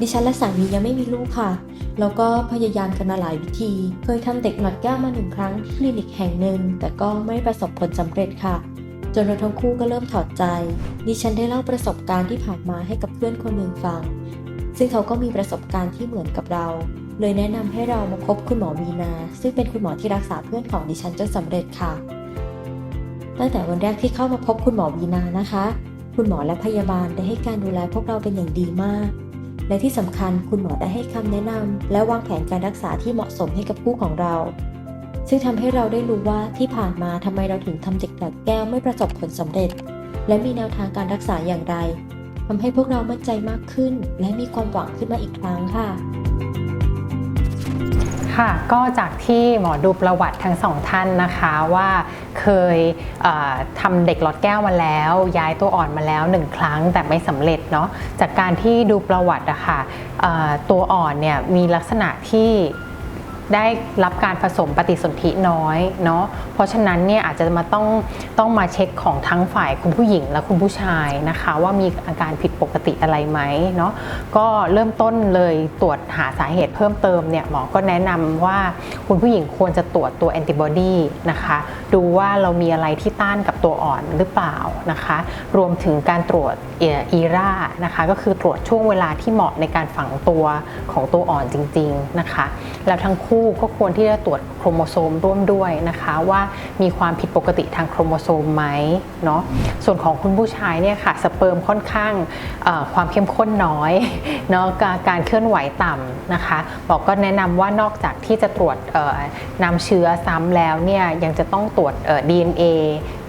ดิฉันและสามียังไม่มีลูกค่ะ แล้วก็พยายามกันมาหลายวิธี เคยทำเด็กหลอดแก้วมาหนึ่งครั้งคลินิกแห่งหนึ่ง แต่ก็ไม่ประสบผลสำเร็จค่ะ จนเราทั้งคู่ก็เริ่มถอดใจ ดิฉันได้เล่าประสบการณ์ที่ผ่านมาให้กับเพื่อนคนหนึ่งฟัง ซึ่งเขาก็มีประสบการณ์ที่เหมือนกับเรา เลยแนะนำให้เรามาพบคุณหมอวีนา ซึ่งเป็นคุณหมอที่รักษาเพื่อนของดิฉันจนสำเร็จค่ะ ตั้งแต่วันแรกที่เข้ามาพบคุณหมอวีนานะคะ คุณหมอและพยาบาลได้ให้การดูแลพวกเราเป็นอย่างดีมาก และที่สำคัญคุณหมอได้ให้คำแนะนำและวางแผนการรักษาที่เหมาะสมให้กับคู่ของเรา ซึ่งทำให้เราได้รู้ว่าที่ผ่านมาทำไมเราถึงทำเด็กดัดแก้วไม่ประสบผลสำเร็จ และมีแนวทางการรักษาอย่างไรทำให้พวกเรามั่นใจมากขึ้น และมีความหวังขึ้นมาอีกครั้งค่ะ ค่ะ ก็จากที่หมอดูประวัติทั้งสองท่านนะคะว่าเคยเอ่อทำเด็กหลอดแก้วมาแล้ว ย้ายตัวอ่อนมาแล้วหนึ่งครั้งแต่ไม่สำเร็จเนาะจากการที่ดูประวัติอะค่ะเอ่อตัวอ่อนเนี่ยมีลักษณะที่ ได้รับการผสมปฏิสนธิน้อยเนาะเพราะฉะนั้นเนี่ยอาจจะมาต้องต้องมาเช็คของทั้งฝ่ายคุณผู้หญิงและคุณผู้ชายนะคะ ว่ามีอาการผิดปกติอะไรไหมเนาะก็เริ่มต้นเลยตรวจหาสาเหตุเพิ่มเติมเนี่ยหมอก็แนะนำว่าคุณผู้หญิงควรจะตรวจตัวแอนติบอดีนะคะดูว่าเรามีอะไรที่ต้านกับตัวอ่อนหรือเปล่านะคะ รวมถึงการตรวจอีรานะคะ ก็คือตรวจช่วงเวลาที่เหมาะในการฝังตัวของตัวอ่อนจริง ๆนะคะ แล้วทั้งคู่ก็ควรที่จะตรวจโครโมโซมร่วมด้วยนะคะว่ามีความผิดปกติทางโครโมโซมไหมเนาะส่วนของคุณผู้ชายเนี่ยค่ะสเปิร์มค่อนข้างความเข้มข้นน้อยเนาะการเคลื่อนไหวต่ำนะคะบอกก็แนะนำว่านอกจากที่จะตรวจนำเชื้อซ้ำแล้วเนี่ยยังจะต้องตรวจเอ่อ DNA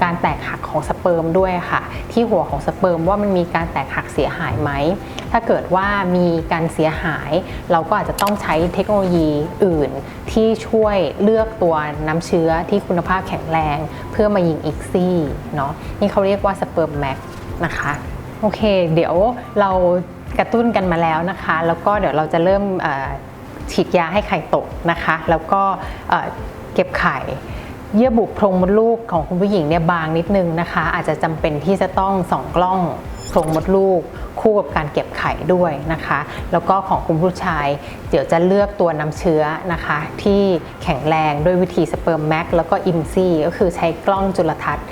การแตกหักของสเปิร์มด้วยค่ะ ที่หัวของสเปิร์มว่ามันมีการแตกหักเสียหายไหม ถ้าเกิดว่ามีการเสียหาย เราก็อาจจะต้องใช้เทคโนโลยีอื่นที่ช่วยเลือกตัวน้ำเชื้อที่คุณภาพแข็งแรง เพื่อมายิงอีกซี่เนาะนี่เขาเรียกว่าสเปิร์มแม็กนะคะโอเค เดี๋ยวเรากระตุ้นกันมาแล้วนะคะ แล้วก็เดี๋ยวเราจะเริ่มฉีดยาให้ไข่ตกนะคะ แล้วก็เอ่อเก็บไข่เยื่อบุโพรงมดลูกของคุณผู้หญิงเนี่ยบางนิดนึงนะคะ อาจจะจำเป็นที่จะต้องส่องกล้อง โพรงมดลูก คู่กับการเก็บไข่ด้วยนะคะ แล้วก็ของคุณผู้ชาย เดี๋ยวจะเลือกตัวน้ำเชื้อนะคะ ที่แข็งแรงด้วยวิธีสเปิร์มแม็กแล้วก็อิมซี่ก็คือใช้กล้องจุลทรรศน์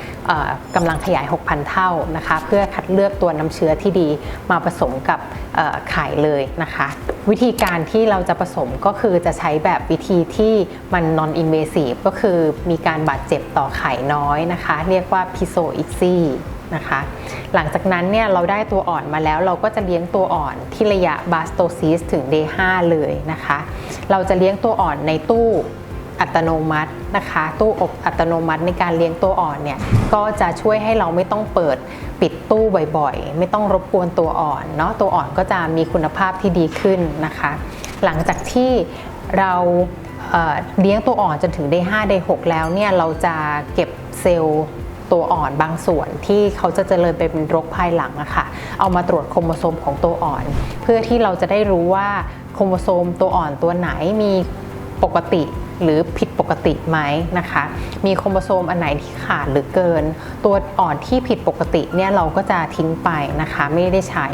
กำลังขยาย 6,000 เท่านะคะ เพื่อคัดเลือกตัวน้ำเชื้อที่ดีมาผสมกับไข่เลยนะคะ วิธีการที่เราจะผสมก็คือจะใช้แบบวิธีที่มัน non invasive ก็คือมีการบาดเจ็บต่อไข่น้อยนะคะ เรียกว่า p i s o i x y นะคะ หลังจากนั้นเนี่ยเราได้ตัวอ่อนมาแล้วเราก็จะเลี้ยงตัวอ่อนที่ระยะบาสโตซิสถึง day 5เลยนะคะ เราจะเลี้ยงตัวอ่อนในตู้อัตโนมัตินะคะ ตู้อบอัตโนมัติในการเลี้ยงตัวอ่อนเนี่ยก็จะช่วยให้เราไม่ต้องเปิดปิดตู้บ่อยๆ ไม่ต้องรบกวนตัวอ่อนเนาะตัวอ่อนก็จะมีคุณภาพที่ดีขึ้นนะคะ หลังจากที่เราเเลี้ยงตัวอ่อนจนถึง day 5 day 6แล้วเนี่ยเราจะเก็บเซลล์ ตัวอ่อนบางส่วนที่เขาจะเจริญไปเป็นรกภายหลังอะค่ะ เอามาตรวจโครโมโซมของตัวอ่อน เพื่อที่เราจะได้รู้ว่าโครโมโซมตัวอ่อนตัวไหนมีปกติ หรือผิดปกติไหมนะคะ มีโครโมโซมอันไหนที่ขาดหรือเกิน ตัวอ่อนที่ผิดปกติเนี่ยเราก็จะทิ้งไปนะคะ ไม่ได้ใช้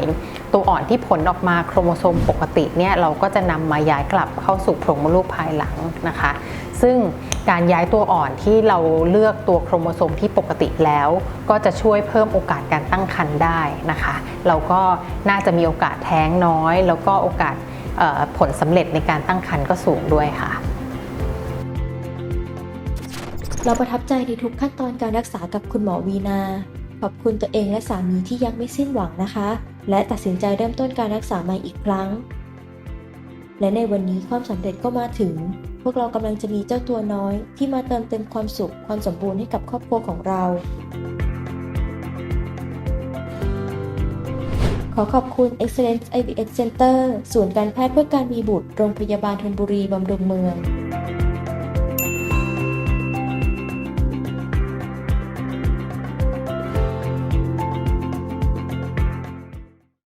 ตัวอ่อนที่ผลออกมาโครโมโซมปกติเนี่ยเราก็จะนำมาย้ายกลับเข้าสู่โพรงมดลูกภายหลังนะคะ ซึ่งการย้ายตัวอ่อนที่เราเลือกตัวโครโมโซมที่ปกติแล้ว ก็จะช่วยเพิ่มโอกาสการตั้งครรภ์ได้นะคะ เราก็น่าจะมีโอกาสแท้งน้อย แล้วก็โอกาสผลสำเร็จในการตั้งครรภ์ก็สูงด้วยค่ะ เราประทับใจในทุกขั้นตอนการรักษากับคุณหมอวีนา ขอบคุณตัวเองและสามีที่ยังไม่สิ้นหวังนะคะ และตัดสินใจเริ่มต้นการรักษาใหม่อีกครั้ง และในวันนี้ความสำเร็จก็มาถึง พวกเรากำลังจะมีเจ้าตัวน้อย ที่มาเติมเต็มความสุขความสมบูรณ์ให้กับครอบครัวของเรา ขอขอบคุณ Excellence IVF Center ศูนย์การแพทย์เพื่อการมีบุตร โรงพยาบาลธนบุรีบำรุงเมือง